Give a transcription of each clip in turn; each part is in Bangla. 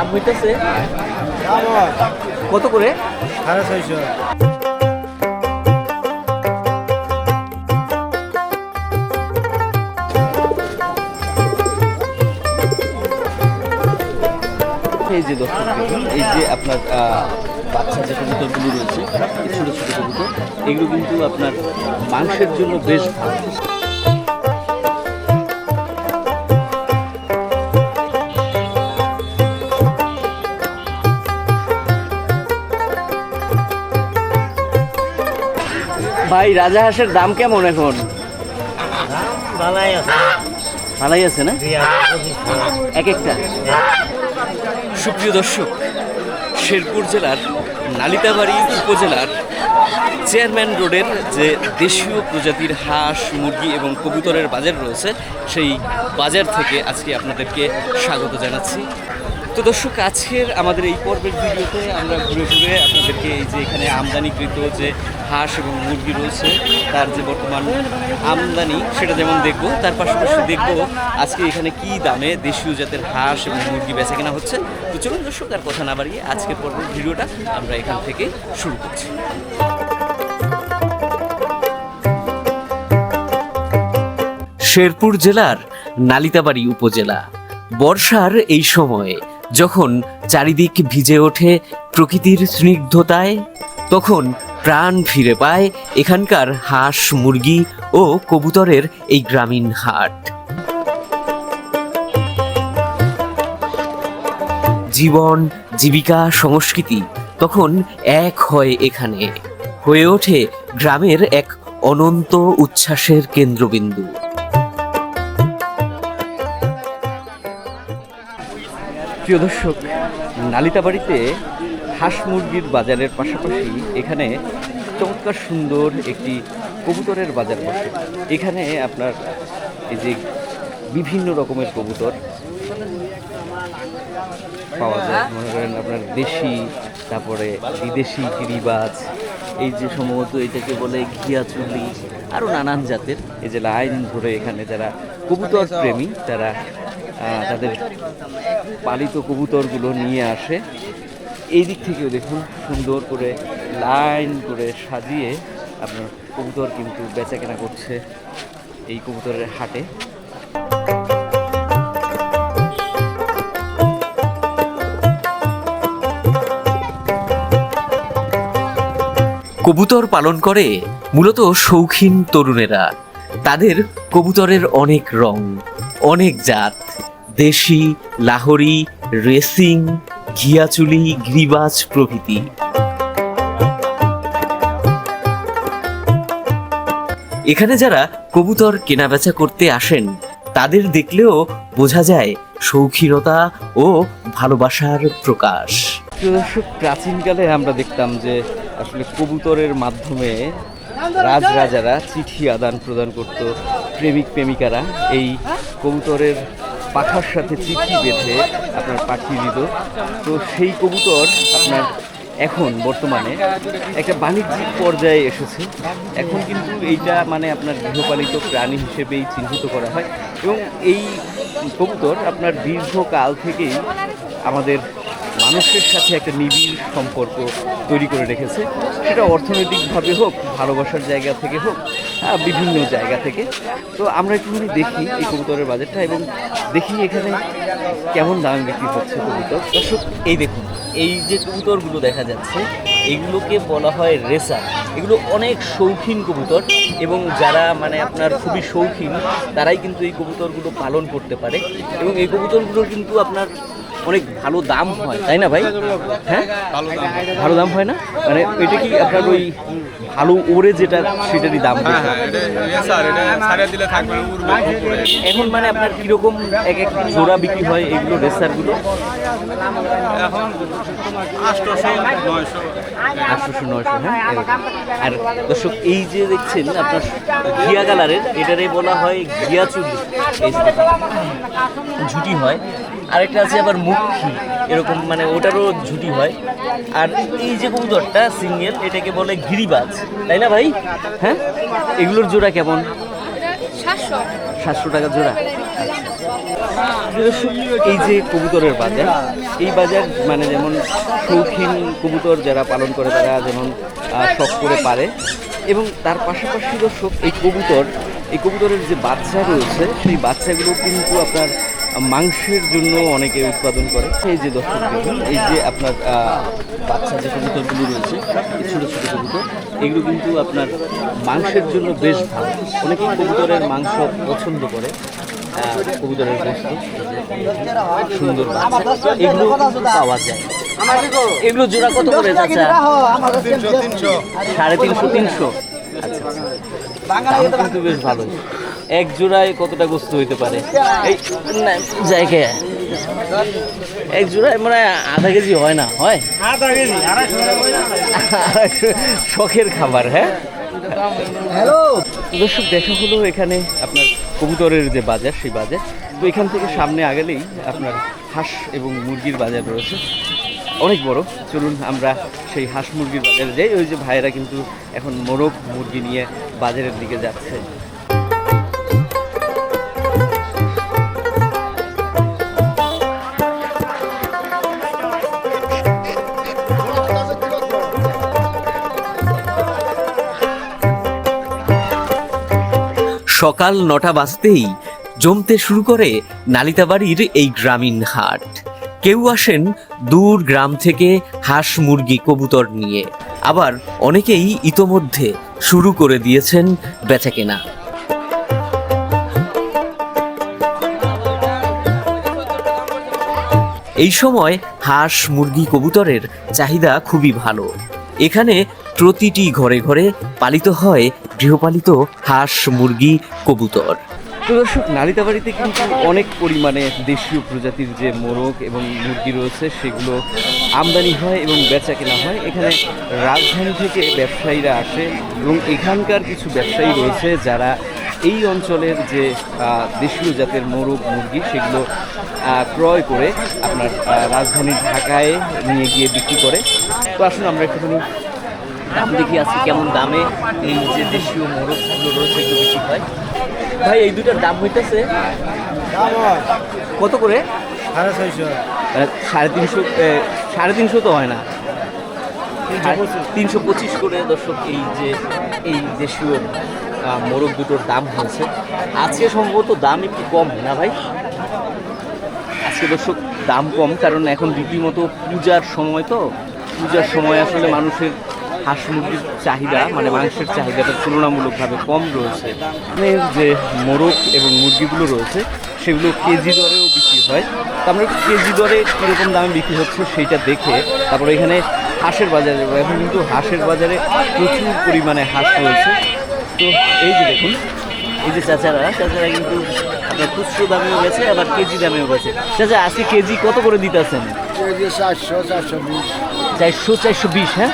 দাম হইতেছে? কত করে? সাড়ে ছয়শো। এই যে দর্শক এই যে আপনার আহ, বাচ্চা যে কবুতরগুলো রয়েছে ছোটো ছোটো কবুতর এগুলো কিন্তু আপনার মাংসের জন্য বেশ ভালো। ভাই, রাজা হাঁসের দাম কেমন এখন? ভালাই আছে না? এক একটা। সুপ্রিয় দর্শক, শেরপুর জেলার নালিতাবাড়ি উপজেলার চেয়ারম্যান রোডের যে দেশীয় প্রজাতির হাঁস, মুরগি এবং কবুতরের বাজার রয়েছে, সেই বাজার থেকে আজকে আপনাদেরকে স্বাগত জানাচ্ছি। তো দর্শক, আজকের আমাদের এই পর্বের ভিডিওতে আমরা ঘুরে ঘুরে আপনাদেরকে এই যে এখানে আমদানিকৃত যে হাঁস এবং মুরগি রয়েছে, তার যে বর্তমান আমদানি সেটা যেমন দেখব, তার পাশাপাশি দেখব আজকে এখানে কি দামে দেশীয় জাতের হাঁস এবং মুরগি বেচা কেনা হচ্ছে। তো চলুন দর্শক, আর কথা না বাড়িয়ে আজকের পর্বের ভিডিওটা আমরা এখান থেকে শুরু করছি। শেরপুর জেলার নালিতাবাড়ি উপজেলা, বর্ষার এই সময়ে যখন চারিদিক ভিজে ওঠে প্রকৃতির স্নিগ্ধতায়, তখন প্রাণ ফিরে পায় এখানকার হাঁস, মুরগি ও কবুতরের এই গ্রামীণ হাট। জীবন, জীবিকা, সংস্কৃতি তখন এক হয় এখানে। হয়ে ওঠে গ্রামের এক অনন্ত উচ্ছ্বাসের কেন্দ্রবিন্দু। প্রিয় দর্শক নালিতাবাড়িতে হাঁস মুরগির বাজারের পাশাপাশি এখানে চমৎকার সুন্দর একটি কবুতরের বাজার বসে। এখানে আপনার এই যে বিভিন্ন রকমের কবুতর পাওয়া যায়। মনে করেন আপনার দেশি তারপরে বিদেশি গিরিবাজ এই যে সম্ভবত এটাকে বলে ঘিয়াচুলি আরও নানান জাতের। এই যে লাইন ধরে এখানে যারা কবুতর প্রেমী তারা তাদের পালিত কবুতরগুলো নিয়ে আসে। এই দিক থেকেও দেখুন সুন্দর করে লাইন করে সাজিয়ে আপনার কবুতর কিন্তু বেচা কেনা করছে এই কবুতরের হাটে। কবুতর পালন করে মূলত শৌখিন তরুণেরা। তাদের কবুতরের অনেক রং অনেক জাত দেশি, লাহোরি, রেসিং, ঘিয়াচুলি, গ্রিবাজ প্রভৃতি। এখানে যারা কবুতর কেনাবেচা করতে আসেন, তাদের দেখলেও বোঝা যায় শৌখিনতা ও ভালোবাসার প্রকাশ। প্রাচীনকালে আমরা দেখতাম যে আসলে কবুতরের মাধ্যমে রাজরাজারা চিঠি আদান প্রদান করত প্রেমিক প্রেমিকারা এই কবুতরের পাখার সাথে চিঠি বেঁধে আপনার পাঠিয়ে দিত। তো সেই কবুতর আপনার এখন বর্তমানে একটা বাণিজ্যিক পর্যায়ে এসেছে। এখন কিন্তু এইটা মানে আপনার গৃহপালিত প্রাণী হিসেবেই চিহ্নিত করা হয় এবং এই কবুতর আপনার দীর্ঘকাল থেকেই আমাদের মানুষের সাথে একটা নিবিড় সম্পর্ক তৈরি করে রেখেছে। সেটা অর্থনৈতিকভাবে হোক, ভালোবাসার জায়গা থেকে হোক বিভিন্ন জায়গা থেকে। তো আমরা একটুখানি দেখি এই কবুতরের বাজারটা এবং দেখি এখানে কেমন দাম বিক্রি হচ্ছে কবুতর। দর্শক, এই দেখুন, এই যে কবুতরগুলো দেখা যাচ্ছে, এগুলোকে বলা হয় রেসার। এগুলো অনেক শৌখিন কবুতর এবং যারা মানে আপনার খুবই শৌখিন, তারাই কিন্তু এই কবুতরগুলো পালন করতে পারে এবং এই কবুতরগুলো কিন্তু আপনার অনেক ভালো দাম হয় তাই না ভাই? হ্যাঁ? ভালো দাম হয় না? মানে এটা কি আপনার ওই ভালো ওরে যেটা সেটারই দাম হ্যাঁ? উপরে এখন মানে আপনার কীরকম এক এক জোড়া বিক্রি হয় এগুলো রেসারগুলো? এখন আটশোশো নয়শো। আটশোশো নয়শো হ্যাঁ? আর দর্শক এই যে দেখছেন আপনার ঘিয়া কালারের এটারে বলা হয় ঘিয়া চুলি এই যে ঝুটি হয়। আরেকটা আছে আবার মুখী এরকম মানে ওটারও ঝুটি হয়। আর এই যে কবুতরটা সিঙ্গেল এটাকে বলে গিরিবাজ। তাই না ভাই? হ্যাঁ? এগুলোর জোড়া কেমন? সাতশো। সাতশো টাকা জোড়া। এই যে কবুতরের বাজার, এই বাজার মানে যেমন শৌখিন কবুতর যারা পালন করে, তারা যেমন শখ করে পারে। এবং তার পাশাপাশি দর্শক, এই কবুতর, এই কবুতরের যে বাচ্চা রয়েছে, সেই বাচ্চাগুলো কিন্তু আপনার মাংসের জন্য অনেকে উৎপাদন করে। এই যে দর্শক দেখুন, এই যে আপনার বাচ্চা যে কবুতরগুলো রয়েছে ছোটো ছোটো কবুতর, এগুলো কিন্তু আপনার মাংসের জন্য বেশ ভালো। অনেকেই কবুতরের মাংস পছন্দ করে। কবুতরের যে সুন্দর এগুলো পাওয়া যায়। এগুলো জোড়া কত করে চাচা? সাড়ে তিনশো তিনশো। আচ্ছা আচ্ছা কিন্তু বেশ ভালো এক জোড়ায় কতটা গোস্ত হইতে পারে? এই জায়গায় এক জোড়ায় মানে আধা কেজি হয় না হয়? আধা কেজি শখের খাবার হ্যাঁ? হ্যালো দর্শক, দেখা হলো এখানে আপনার কবুতরের যে বাজার, সেই বাজার। তো এখান থেকে সামনে আগেলেই আপনার হাঁস এবং মুরগির বাজার রয়েছে। অনেক বড়। চলুন আমরা সেই হাঁস মুরগির বাজারে যাই। ওই যে ভাইয়েরা কিন্তু এখন মোরগ মুরগি নিয়ে বাজারের দিকে যাচ্ছে। সকাল নটা বাজতেই জমতে শুরু করে নালিতাবাড়ির এই গ্রামীণ হাট। কেউ আসেন দূর গ্রাম থেকে হাঁস মুরগি কবুতর নিয়ে। আবার অনেকেই ইতোমধ্যে শুরু করে দিয়েছেন বেচাকেনা। এই সময় হাঁস মুরগি কবুতরের চাহিদা খুবই ভালো। এখানে প্রতিটি ঘরে ঘরে পালিত হয় গৃহপালিত হাঁস, মুরগি, কবুতর। দর্শক নালিতাবাড়িতে কিন্তু অনেক পরিমাণে দেশীয় প্রজাতির যে মোরগ এবং মুরগি রয়েছে, সেগুলো আমদানি হয় এবং বেচা কেনা হয়। এখানে রাজধানী থেকে ব্যবসায়ীরা আসে এবং এখানকার কিছু ব্যবসায়ী রয়েছে যারা এই অঞ্চলের যে দেশীয় জাতের মোরগ, মুরগি, সেগুলো ক্রয় করে আপনার রাজধানী ঢাকায় নিয়ে গিয়ে বিক্রি করে। তো আসুন আমরা একটুখানি দেখি আজকে কেমন দামে এই যে দেশীয় মোরগগুলো রয়েছে এগুলো বিক্রি হয়? ভাই এই দুটার দাম হইতেছে কত করে? সাড়ে ছয়শো। সাড়ে তিনশো সাড়ে তিনশো তো হয় না। তিনশো পঁচিশ। করে দর্শক এই যে এই দেশীয় মোরগ দুটোর দাম হয়েছে। আজকে সম্ভবত দাম একটু কম না ভাই? আজকে দর্শক দাম কম কারণ এখন রীতিমতো পূজার সময় তো। পূজার সময় আসলে মানুষের হাঁস মুরগির চাহিদা মানে মাংসের চাহিদাটা তুলনামূলকভাবে কম রয়েছে। এখানে যে মোরগ এবং মুরগিগুলো রয়েছে সেগুলো কেজি দরেও বিক্রি হয়। তো আমরা কেজি দরে কীরকম দামে বিক্রি হচ্ছে সেইটা দেখে তারপরে এখানে হাঁসের বাজারে যাব। এখন কিন্তু হাঁসের বাজারে প্রচুর পরিমাণে হাঁস রয়েছে। তো এই যে দেখুন এই যে চাচারা চাচারা কিন্তু আপনার খুচরো দামেও গেছে আবার কেজি দামেও গেছে চাচা আজকে কেজি কত করে দিতেছেন চারশো চারশো বিশ। চারশো চারশো বিশ হ্যাঁ?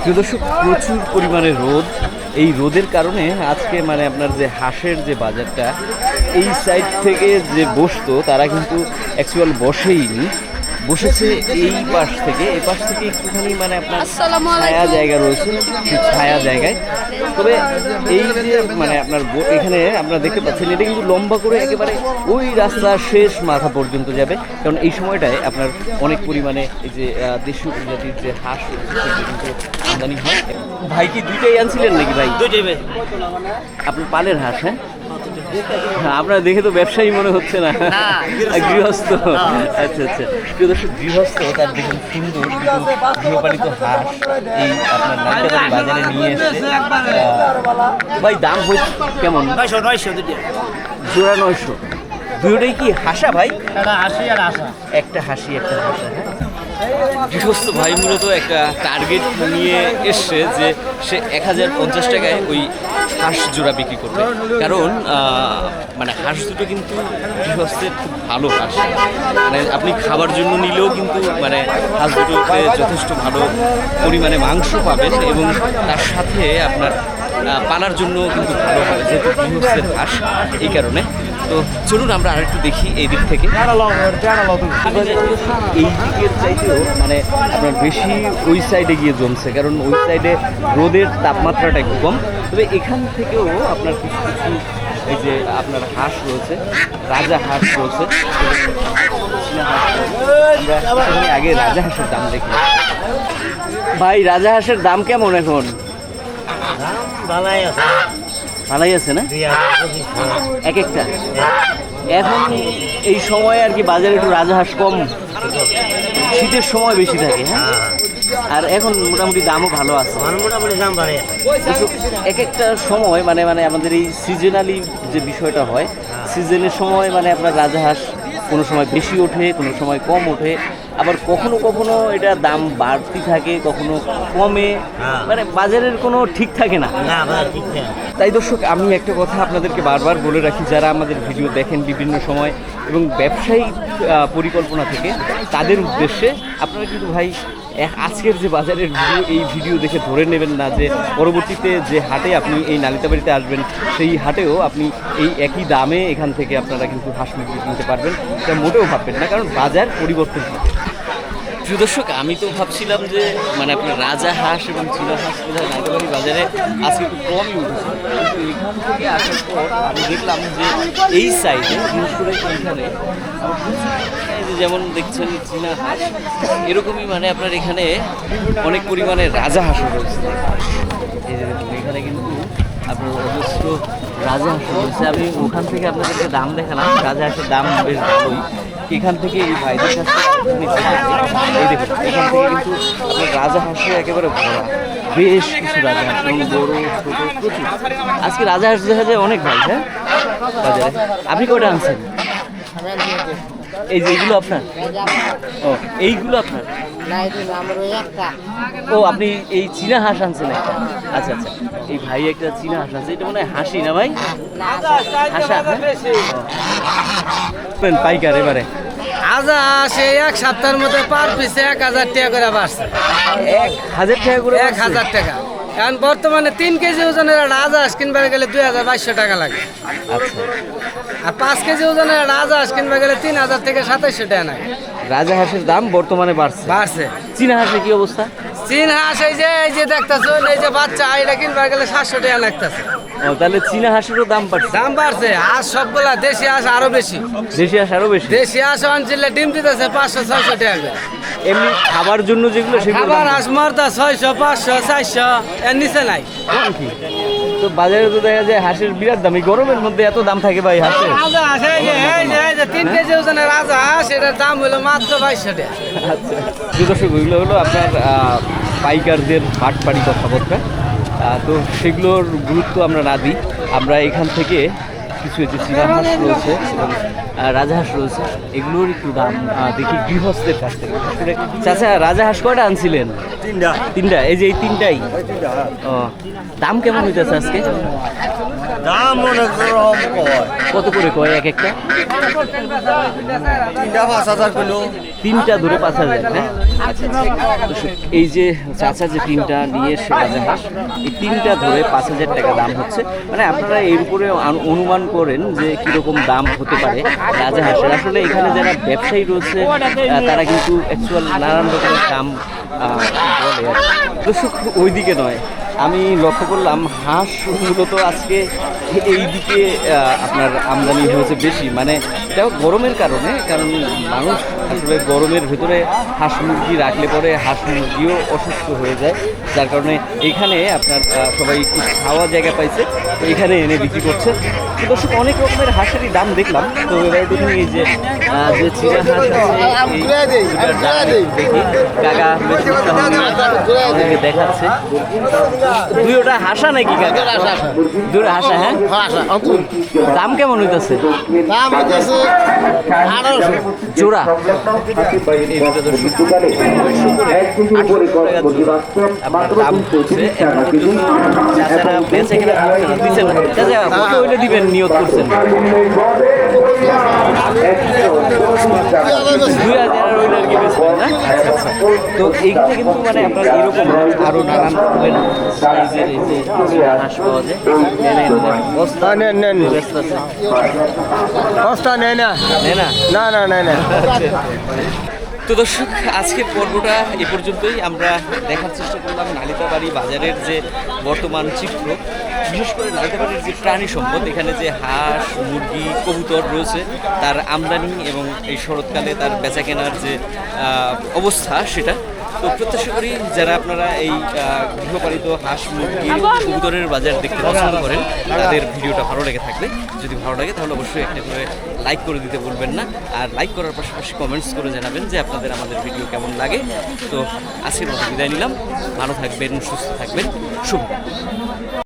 প্রিয় দর্শক, প্রচুর পরিমাণে রোদ। এই রোদের কারণে আজকে মানে আপনার যে হাঁসের যে বাজারটা, এই সাইড থেকে যে বসতো, তারা কিন্তু অ্যাকচুয়াল বসেইনি। বসেছে এই পাশ থেকে। এই পাশ থেকে একটুখানি মানে আপনার ছায়া জায়গা রয়েছে ছায়া জায়গায়। তবে এই যে মানে আপনার এখানে আপনারা দেখতে পাচ্ছেন এটা কিন্তু লম্বা করে একেবারে ওই রাস্তার শেষ মাথা পর্যন্ত যাবে। কারণ এই সময়টায় আপনার অনেক পরিমাণে এই যে আহ, দেশীয় প্রজাতির যে হাঁস কিন্তু আমদানি হয়। ভাই কি দুইটাই আনছিলেন নাকি ভাই? দুইটাই ভাই। আপনার পালের হাঁস হ্যাঁ, আপনার দেখে তো ব্যবসায়ী মনে হচ্ছে না। গৃহস্থ। আচ্ছা আচ্ছা। প্রিয় দর্শক গৃহস্থ তার দেখুন সুন্দর গৃহপালিত হাঁস এই আপনার নাইকাবাড়ি বাজারে নিয়ে এসে ভাই দাম হচ্ছে কেমন? নয়শো নয়শো জোড়া নয়শো। দুটোই কি হাসা ভাই? আশি আর আশা। একটা হাসি একটা হাসা হ্যাঁ? গৃহস্থ ভাই মূলত একটা টার্গেট নিয়ে এসছে যে সে এক হাজার পঞ্চাশ টাকায় ওই হাঁস জোড়া বিক্রি করবে। কারণ মানে হাঁস দুটো কিন্তু গৃহস্থের খুব ভালো হাঁস। মানে আপনি খাবার জন্য নিলেও কিন্তু মানে হাঁস দুটোতে যথেষ্ট ভালো পরিমাণে মাংস পাবেন এবং তার সাথে আপনার পালার জন্য কিন্তু ভালো হবে, যেহেতু গৃহস্থের হাঁস এই কারণে। তো চলুন আমরা আরেকটু দেখি এই দিক থেকে। এই দিকের চাইতেও মানে আপনার বেশি ওই সাইডে গিয়ে জমছে, কারণ ওই সাইডে রোদের তাপমাত্রাটা একটু কম। তবে এখান থেকেও আপনার কিছু কিছু এই যে আপনার হাঁস রয়েছে, রাজা হাঁস রয়েছে। আগে রাজা হাঁসের দাম দেখি। ভাই, রাজা হাঁসের দাম কেমন এখন? ভালাই আছে। ভালোই আছে না? এক একটা। এখন এই সময় আর কি বাজারে একটু রাজহাঁস কম। শীতের সময় বেশি থাকে হ্যাঁ? আর এখন মোটামুটি দামও ভালো আছে। মোটামুটি দাম বাড়ে। এক একটা সময় মানে মানে আমাদের এই সিজনালি যে বিষয়টা হয় সিজনের সময় মানে আপনার রাজহাঁস কোনো সময় বেশি ওঠে কোনো সময় কম ওঠে। আবার কখনো কখনো এটা দাম বাড়তি থাকে কখনো কমে। হ্যাঁ। মানে বাজারের কোনো ঠিক থাকে না। তাই দর্শক আমি একটা কথা আপনাদেরকে বারবার বলে রাখি যারা আমাদের ভিডিও দেখেন বিভিন্ন সময় এবং ব্যবসায়িক আহ, পরিকল্পনা থেকে তাদের উদ্দেশ্যে আপনারা কিন্তু ভাই আজকের যে বাজারের ভিডিও এই ভিডিও দেখে ধরে নেবেন না যে পরবর্তীতে যে হাটে আপনি এই নালিতাবাড়িতে আসবেন সেই হাটেও আপনি এই একই দামে এখান থেকে আপনারা কিন্তু হাঁস মুরগি কিনতে পারবেন। এটা মোটেও ভাববেন না কারণ বাজার পরিবর্তন। হয় প্রিয় দর্শক, আমি তো ভাবছিলাম যে মানে আপনার রাজা হাঁস এবং চীনা হাঁস বোধহয় নাইটাবাড়ি বাজারে আজকে একটু কমই উঠেছে। কিন্তু এখান থেকে আসার পর আমি দেখলাম যে এই সাইডে করে এখানে যেমন দেখছেন চীনা হাঁস, এরকমই মানে আপনার এখানে অনেক পরিমাণে রাজা হাঁসও রয়েছে। এখানে কিন্তু আপনার অজস্র রাজা হাঁস রয়েছে। আমি ওখান থেকে আপনাদেরকে দাম দেখালাম। রাজা হাঁসের দাম বেশ ভালোই। এখান থেকে এই ভাইদের দেখুন, এখান থেকে কিন্তু রাজা হাসি একেবারে ভরা। বেশ কিছু রাজা হাঁস বড়, ছোট, প্রচুর। আজকে রাজা হাঁস দেখা যায় অনেক ভাই হ্যাঁ? আপনি কটা আনছেন? এই যে এইগুলো আপনার? ও এইগুলো আপনার? ও আপনি এই চীনা হাঁস আনছেন একটা। আচ্ছা আচ্ছা। এই ভাই একটা চীনা হাঁস আছে এটা মনে হয় হাসি না ভাই? হাসা? পাইকার এবারে। আজা সে এক সপ্তাহের মধ্যে পার পিছে এক হাজার টাকা করে বাড়ছে। এক হাজার টাকা করে এক হাজার টাকা। এখন বর্তমানে তিন কেজি ওজনের একটা আজাস কিনবার গেলে দুই হাজার বাইশশো টাকা লাগে। আচ্ছা। আর পাঁচ কেজি ওজনের একটা আজাস কিনবার গেলে তিন হাজার থেকে সাতাইশশো টাকা লাগে। রাজা হাঁসের দাম বর্তমানে বাড়ছে। বাড়ছে। চীনা হাঁসের কি অবস্থা? চীনা হাঁস এই যে এই যে দেখতেছো এই যে বাচ্চা এটা কিনবার গেলে সাতশো টাকা লাগতেছে। ও তাহলে চীনা হাঁসেরও দাম বাড়ছে। দাম বাড়ছে হাঁস সবগুলা দেশি হাঁস আরও বেশি। দেশি হাঁস আরও বেশি? দেশি হাঁস অঞ্চলে ডিম দিতেছে পাঁচশো ছয়শো টাকা করে। এমনি খাবার জন্য যেগুলো সেগুলো খাবার হাঁস মারতা ছয়শো পাঁচশো চারশো এর নিচে নাই। কি? তো বাজারে তো দেখা যায় হাঁসের বিরাট দাম। এই গরমের মধ্যে এত দাম থাকে ভাই হাঁসের? রাজা হাঁস এই যে এই যে তিন কেজি ওজনের রাজা হাঁস এটার দাম হলো মাত্র বাইশশো টাকা। আচ্ছা। দর্শক ওইগুলো হলো আপনার আহ, হাট পাড়ি কথাবার্তা তো সেগুলোর গুরুত্ব আমরা না দিই। আমরা এখান থেকে কিছু যে চীনা হাঁস রয়েছে এবং রাজা হাঁস রয়েছে এগুলোর একটু দাম দেখি গৃহস্থের কাছ থেকে। চাচা রাজা হাঁস কয়টা আনছিলেন? তিনটা। তিনটা এই যে এই তিনটাই? ও দাম কেমন হইতেছে আজকে? দাম মনে কত করে কয় এক একটা? তিনটা পাঁচ হাজার কিলো। তিনটা ধরে পাঁচ হাজার হ্যাঁ। এই যে চাচা যে তিনটা নিয়ে এসে হাঁস, এই তিনটা ধরে পাঁচ হাজার টাকা দাম হচ্ছে। মানে আপনারা এর উপরে অনুমান করেন যে কীরকম দাম হতে পারে রাজা হাঁসের। আসলে এখানে যারা ব্যবসায়ী রয়েছে তারা কিন্তু অ্যাকচুয়াল নানান রকমের দাম বলে দর্শক, ওইদিকে নয়। আমি লক্ষ্য করলাম, হাঁস মূলত আজকে এই দিকে আপনার আমদানি হয়েছে বেশি। মানে এটা গরমের কারণে, কারণ মানুষ আসলে গরমের ভিতরে হাঁস মুরগি রাখলে পরে হাঁস মুরগিও অসুস্থ হয়ে যায়। যার কারণে এখানে আপনার সবাই একটু খাওয়া জায়গা পাইছে। এখানে এনে বিক্রি করছে। তো দর্শক অনেক রকমের হাঁসেরই দাম দেখলাম। তো এবার দেখুন এই যে যে চিরা হাঁস আছে কাকা বেশ দেখাচ্ছে। দুইটা হাসা নাকি কাকা দুইটা হাসা হ্যাঁ? দাম কেমন হইতাছে? দাম হইতেছে জোড়া আপনার দাম হচ্ছে এখন পর্যন্ত চাচারা বেঁচে কিনা দিচ্ছেন কত হইলে দিবেন নিয়োগ করছেন। দুই হাজার হইলে আর কি বেচবেন না? তো এইখানে কিন্তু মানে আপনার এরকম আরও নানান রকমের সাইজের এই যে হাঁস পাওয়া যায়। নেন, নেন, নেন। বস্তা নেন নেন। ব্যস্ত আছে। বস্তা নেয় না? না না না না তো দর্শক আজকের পর্বটা এ পর্যন্তই। আমরা দেখার চেষ্টা করলাম নালিতাবাড়ি বাজারের যে বর্তমান চিত্র। বিশেষ করে নালিতাবাড়ির যে প্রাণী সম্পদ, এখানে যে হাঁস, মুরগি, কবুতর রয়েছে, তার আমদানি এবং এই শরৎকালে তার বেচা কেনার যে অবস্থা সেটা, তো প্রত্যাশা করি যারা আপনারা এই গৃহপালিত হাঁস, মুরগি কবুতরের বাজার দেখতে পছন্দ করেন, তাদের ভিডিওটা ভালো লেগে থাকবে যদি ভালো লাগে তাহলে অবশ্যই একটা করে লাইক করে দিতে বলবেন না, আর লাইক করার পাশাপাশি কমেন্টস করে জানাবেন যে আপনাদের আমাদের ভিডিও কেমন লাগে, তো আজকের মতো বিদায় নিলাম, ভালো থাকবেন, সুস্থ থাকবেন শুভ